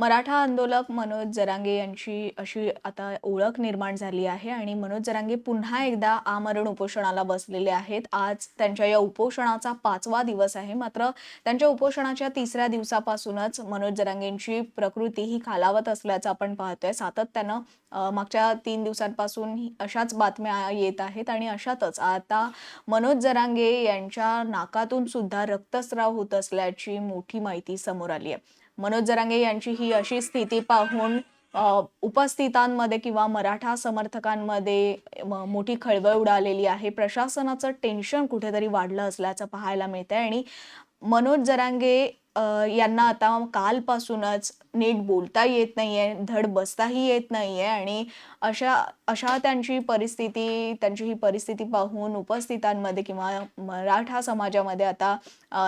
मराठा आंदोलक मनोज जरांगे यांची अशी आता ओळख निर्माण झाली आहे आणि मनोज जरांगे पुन्हा एकदा आमरण उपोषणाला बसलेले आहेत. आज त्यांच्या या उपोषणाचा पाचवा दिवस आहे. मात्र त्यांच्या उपोषणाच्या तिसऱ्या दिवसापासूनच मनोज जरांगेंची प्रकृती ही खालावत असल्याचं आपण पाहतोय. सातत्यानं मागच्या तीन दिवसांपासून अशाच बातम्या येत आहेत आणि अशातच आता मनोज जरांगे यांच्या नाकातून सुद्धा रक्तस्राव होत असल्याची मोठी माहिती समोर आली आहे. मनोज जरांगे यांची ही अशी स्थिती पाहून उपस्थितांमध्ये किंवा मराठा समर्थकांमध्ये मोठी खळबळ उडालेली आहे. प्रशासनाचं टेन्शन कुठेतरी वाढलं असल्याचं पाहायला मिळतंय. आणि मनोज जरांगे यांना आता कालपासूनच नीट बोलता येत नाहीये धड बसताही येत नाहीये आणि अशा अशा त्यांची परिस्थिती त्यांची ही परिस्थिती पाहून उपस्थितांमध्ये किंवा मराठा समाजामध्ये आता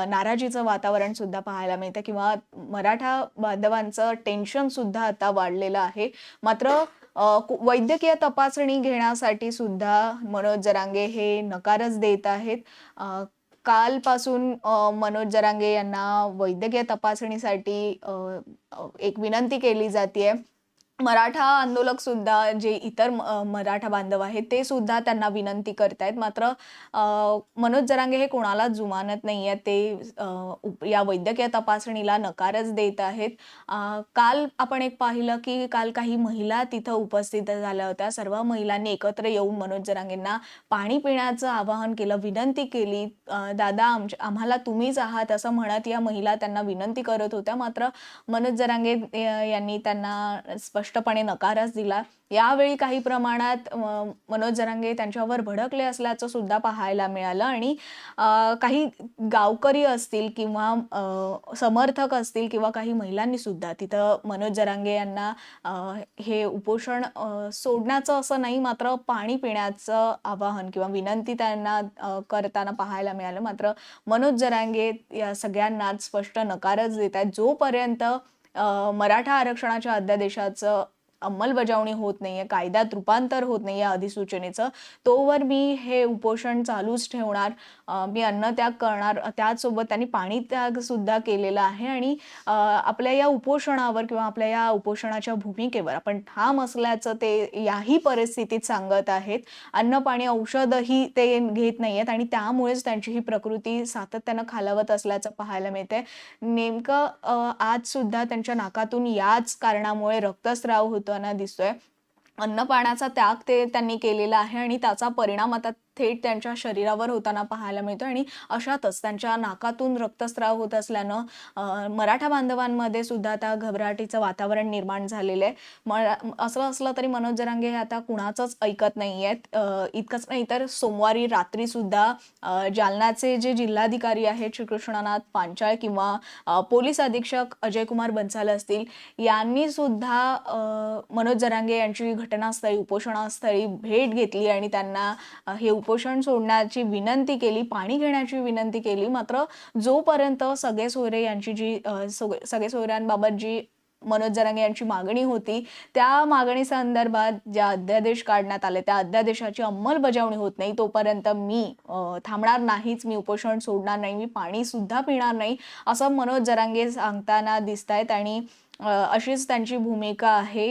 नाराजीचं वातावरण सुद्धा पाहायला मिळतं किंवा मराठा बांधवांचं टेन्शन सुद्धा आता वाढलेलं आहे. मात्र कु- वैद्यकीय तपासणी घेण्यासाठी सुद्धा मनोज जरांगे हे नकारच देत आहेत. कालपासून मनोज जरांगे यांना वैद्यकीय तपासणीसाठी एक विनंती केली जाते मराठा आंदोलक सुद्धा जे इतर म- मराठा बांधव आहेत ते सुद्धा त्यांना विनंती करतायत. मात्र मनोज जरांगे हे कोणाला जुमानत नाही आहेत ते उप- या वैद्यकीय तपासणीला नकारच देत आहेत. काल आपण एक पाहिलं की काल काही महिला तिथं उपस्थित झाल्या होत्या. सर्व महिलांनी एकत्र येऊन मनोज जरांगेंना पाणी पिण्याचं आवाहन केलं विनंती केली दादा आमच्या आम्हाला तुम्हीच आहात असं म्हणत या महिला त्यांना विनंती करत होत्या. मात्र मनोज जरांगे यांनी त्यांना स्पष्ट स्पष्टपणे नकारच दिला. यावेळी काही प्रमाणात मनोज जरांगे त्यांच्यावर भडकले असल्याचं सुद्धा पाहायला मिळालं. आणि काही गावकरी असतील किंवा समर्थक असतील किंवा काही महिलांनी सुद्धा तिथं मनोज जरांगे यांना हे उपोषण सोडण्याचं असं नाही मात्र पाणी पिण्याचं आवाहन किंवा विनंती त्यांना करताना पाहायला मिळालं. मात्र मनोज जरांगे या सगळ्यांनाच स्पष्ट नकारच देत आहेत. जोपर्यंत मराठा आरक्षणाच्या अध्यादेशाचं अंमलबजावणी होत नाहीये कायद्यात रूपांतर होत नाही आहे अधिसूचनेचं तोवर मी हे उपोषण चालूच ठेवणार. मी अन्नत्याग करणार त्याचसोबत त्यांनी पाणी त्याग सुद्धा केलेला आहे आणि आपल्या या उपोषणावर किंवा आपल्या या उपोषणाच्या भूमिकेवर आपण ठाम असल्याचं ते याही परिस्थितीत सांगत आहेत. अन्न पाणी औषधही ते घेत नाहीयेत आणि त्यामुळेच त्यांची ही प्रकृती सातत्यानं खालावत असल्याचं पाहायला मिळते नेमकं आजसुद्धा आज सुद्धा त्यांच्या नाकातून याच कारणामुळे रक्तस्राव होताना दिसतोय. अन्न पाण्याचा त्याग ते त्यांनी केलेला आहे आणि त्याचा परिणाम आता थेट त्यांच्या शरीरावर होताना पाहायला मिळतो आणि अशातच त्यांच्या नाकातून रक्तस्राव होत असल्यानं मराठा बांधवांमध्ये सुद्धा आता घबराटीचं वातावरण निर्माण झालेलं आहे. मरा असं असलं तरी मनोज जरांगे हे आता कुणाचंच ऐकत नाही आहेत इतकंच नाही तर सोमवारी रात्रीसुद्धा जालनाचे जालन्याचे जे जिल्हाधिकारी आहेत श्रीकृष्णनाथ पांचाळ किंवा पोलीस अधीक्षक अजय कुमार बन्साल असतील यांनी सुद्धा मनोज जरांगे यांची घटनास्थळी उपोषणास्थळी भेट घेतली आणि त्यांना हे उपोषण सोडण्याची विनंती केली पाणी घेण्याची विनंती केली. मात्र जोपर्यंत सगळे सोयरे यांची जी सग- सगळे सोयऱ्यांबाबत जी मनोज जरांगे यांची मागणी होती त्या मागणी संदर्भात ज्या अध्यादेश काढण्यात आले त्या अध्यादेशाची अंमलबजावणी होत नाही. तोपर्यंत मी थांबणार नाहीच मी उपोषण सोडणार नाही मी पाणी सुद्धा पिणार नाही असं मनोज जरांगे सांगताना दिसत आहेत आणि अशीच त्यांची भूमिका आहे.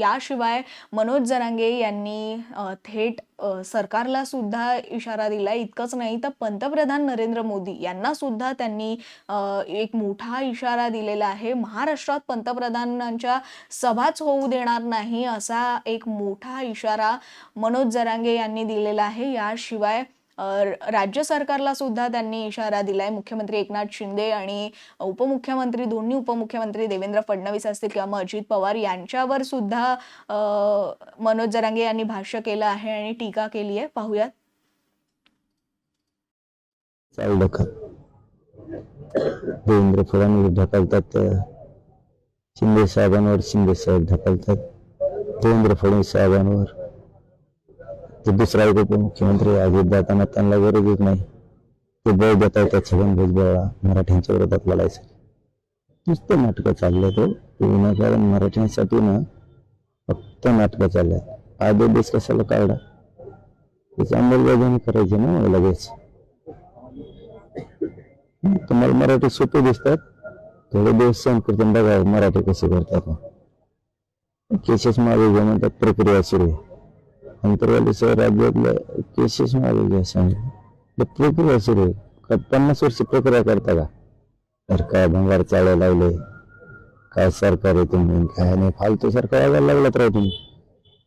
याशिवाय मनोज जरांगे यांनी थेट सरकारला सुद्धा इशारा दिला. इतकंच नाही तर पंतप्रधान नरेंद्र मोदी यांना सुद्धा त्यांनी एक मोठा इशारा दिलेला आहे. महाराष्ट्रात पंतप्रधानांच्या सभाच होऊ देणार नाही असा एक मोठा इशारा मनोज जरांगे यांनी दिलेला आहे. याशिवाय राज्य सरकारला सुद्धा त्यांनी इशारा दिलाय. मुख्यमंत्री एकनाथ शिंदे आणि उपमुख्यमंत्री दोन्ही उपमुख्यमंत्री देवेंद्र फडणवीस असतील किंवा मग अजित पवार यांच्यावर सुद्धा मनोज जरांगे यांनी भाष्य केलं आहे आणि टीका केली आहे. पाहूयात. चाल ढकल देवेंद्र फडणवीस ढकलतात शिंदे साहेबांवर शिंदे साहेब ढकलतात. देवेंद्र फडणवीस साहेबांवर ते दुसरा एक उपमुख्यमंत्री अजित जाताना त्यांना गरजच नाही. ते बळ देत आहेत त्या छगन भुजबळला मराठ्यांच्या विरोधात लढायचं नुसतं नाटकं चाललंय तो. विनाकारण मराठ्यांसाठी ना फक्त नाटकं चाललंय. आधी कशाला काढला त्याची अंमलबजावणी करायची ना लगेच. तुम्हाला मराठी सोपे दिसतात. थोडे दिवस सहन करतो बघा मराठी कसे करतात. केसेस मागे घेऊन म्हणतात प्रक्रिया सुरू आहे. अंतर्वालीसह राज्यातल्या केसेस मागे घ्या सांगितलं प्रक्रिया सुरू आहे का पन्नास वर्ष प्रक्रिया करता का? तर काय भंगार चाळायला लावले काय सरकार आहे तुम्ही काय नाही फालतू सरकार वागायला लागलात राव तुम्ही.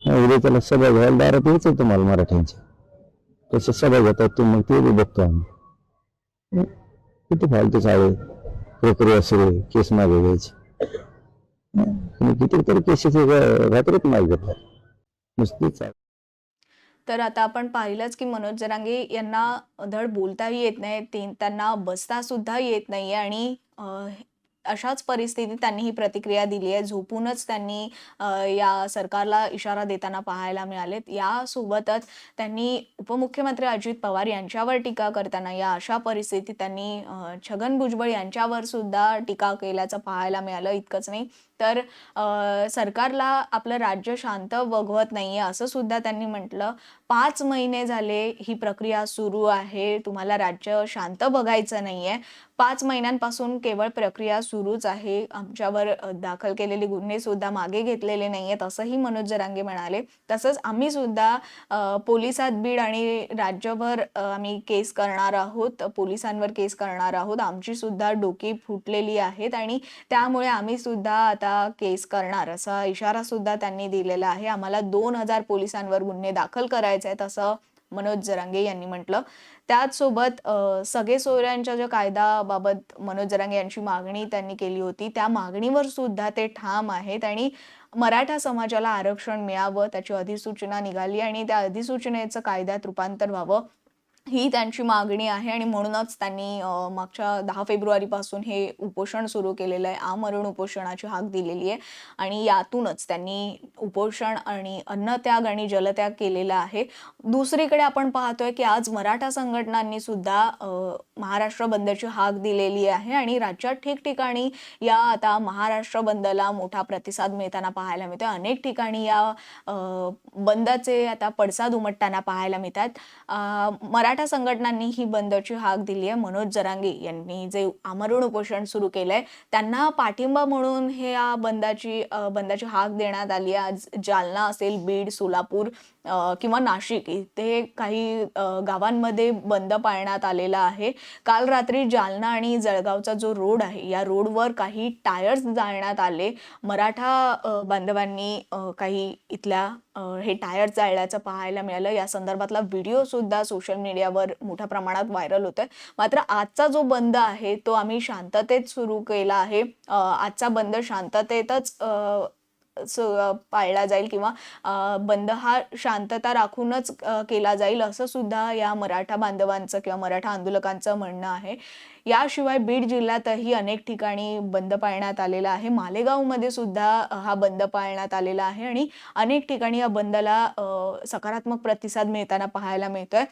उद्या त्याला सभा घ्यायला दारात यायचं तुम्हाला मराठ्यांच्या तसं सभा घेतात तुम्ही मग ते बी बघतो आम्ही. किती फालतू चाळे प्रक्रिया सुरू आहे केस मागे घ्यायची. कितीतरी केसेस रात्रीत मागे घेतात नुसतीच तर आता आपण पाहिलंच की मनोज जरांगे यांना धड बोलताही येत नाही ते त्यांना बसता सुद्धा येत नाही आणि अशाच परिस्थितीत त्यांनी ही प्रतिक्रिया दिली आहे. झोपूनच त्यांनी या सरकारला इशारा देताना पाहायला मिळालेत. यासोबतच त्यांनी उपमुख्यमंत्री अजित पवार यांच्यावर टीका करताना या अशा परिस्थितीत त्यांनी छगन भुजबळ यांच्यावर सुद्धा टीका केल्याचं पाहायला मिळालं. इतकंच नाही तर सरकारला आपलं राज्य शांत बघवत नाहीये असं सुद्धा त्यांनी म्हटलं. पाच महिने झाले ही प्रक्रिया सुरू आहे. तुम्हाला राज्य शांत बघायचं नाहीये. पाच महिन्यांपासून केवळ प्रक्रिया सुरूच आहे. आमच्यावर दाखल केलेले गुन्हे सुद्धा मागे घेतलेले नाही आहेत असंही मनोज जरांगे म्हणाले. तसंच आम्ही सुद्धा पोलिसात बीड आणि राज्यभर आम्ही केस करणार आहोत पोलिसांवर केस करणार आहोत. आमची सुद्धा डोकी फुटलेली आहेत आणि त्यामुळे आम्ही सुद्धा आता केस करणार असा इशारा सुद्धा त्यांनी दिलेला आहे. आम्हाला दोन हजार पोलिसांवर गुन्हे दाखल करायचे आहेत असं मनोज जरांगे यांनी म्हटलं. त्याचसोबत सगळे सोयऱ्यांच्या ज्या कायद्याबाबत मनोज जरांगे यांची मागणी त्यांनी केली होती त्या मागणीवर सुद्धा ते ठाम आहेत आणि मराठा समाजाला आरक्षण मिळावं त्याची अधिसूचना निघाली आणि त्या अधिसूचनेचं कायद्यात रूपांतर व्हावं ही त्यांची मागणी आहे आणि म्हणूनच त्यांनी मागच्या दहा फेब्रुवारीपासून हे उपोषण सुरू केलेलं आहे. आमरण उपोषणाची हाक दिलेली आहे आणि यातूनच त्यांनी उपोषण आणि अन्नत्याग आणि जलत्याग केलेला आहे. दुसरीकडे आपण पाहतोय की आज मराठा संघटनांनी सुद्धा महाराष्ट्र बंदची हाक दिलेली आहे आणि राज्यात ठिकठिकाणी या आता महाराष्ट्र बंदला मोठा प्रतिसाद मिळताना पाहायला मिळतोय. अनेक ठिकाणी या बंदचे आता पडसाद उमटताना पाहायला मिळतात. मराठा मराठा संघटनांनी ही बंदची हाक दिली आहे मनोज जरांगे यांनी जे आमरण उपोषण सुरू केलंय त्यांना पाठिंबा म्हणून हे या बंदाची बंदाची हाक देण्यात आली आहे. आज जालना असेल बीड सोलापूर किंवा नाशिक इथे काही गावांमध्ये बंद पाळण्यात आलेला आहे. काल रात्री जालना आणि जळगावचा जो रोड आहे या रोडवर काही टायर्स जाळण्यात आले. मराठा बांधवांनी काही इथल्या हे टायर जाळल्याचं पाहायला मिळालं. या संदर्भातला व्हिडिओ सुद्धा सोशल मीडियावर मोठ्या प्रमाणात व्हायरल होतोय. मात्र आजचा जो बंद आहे तो आम्ही शांततेत सुरू केला आहे. आजचा बंद शांततेतच पाळला जाईल किंवा बंद हा शांतता राखूनच केला जाईल असं सुद्धा या मराठा बांधवांचं किंवा मराठा आंदोलकांचं म्हणणं आहे. याशिवाय बीड जिल्ह्यातही अनेक ठिकाणी बंद पाळण्यात आलेला आहे. मालेगावमध्ये सुद्धा हा बंद पाळण्यात आलेला आहे आणि अनेक ठिकाणी या बंदला सकारात्मक प्रतिसाद मिळताना पाहायला मिळतोय.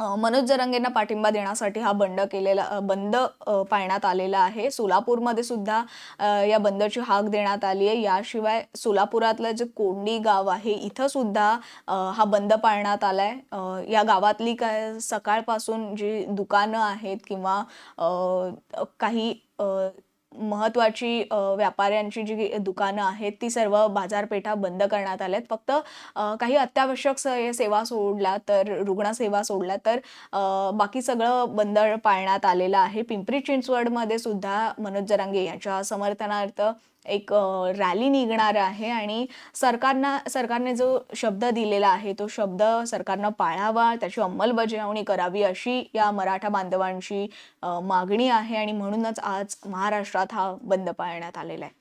मनोज जरंगेंना पाठिंबा देण्यासाठी हा बंद केलेला बंद पाळण्यात आलेला आहे. सोलापूरमध्ये सुद्धा या बंदची हाक देण्यात आली आहे. याशिवाय सोलापुरातलं जे कोंडी गाव आहे इथं सुद्धा हा बंद पाळण्यात आलाय. आहे या गावातली काय सकाळपासून जी दुकानं आहेत किंवा काही महत्त्वाची व्यापाऱ्यांची जी दुकानं आहेत ती सर्व बाजारपेठा बंद करण्यात आल्यात. फक्त काही अत्यावश्यक स- सेवा सोडल्या तर रुग्णसेवा सोडल्या तर बाकी सगळं बंद पाळण्यात आलेलं आहे. पिंपरी चिंचवडमध्ये सुद्धा मनोज जरांगे यांच्या समर्थनार्थ एक रॅली निघणार आहे आणि सरकारना सरकारने जो शब्द दिलेला आहे तो शब्द सरकारनं पाळावा त्याची अंमलबजावणी करावी अशी या मराठा बांधवांची मागणी आहे आणि म्हणूनच आज महाराष्ट्रात हा बंद पाळण्यात आलेला आहे.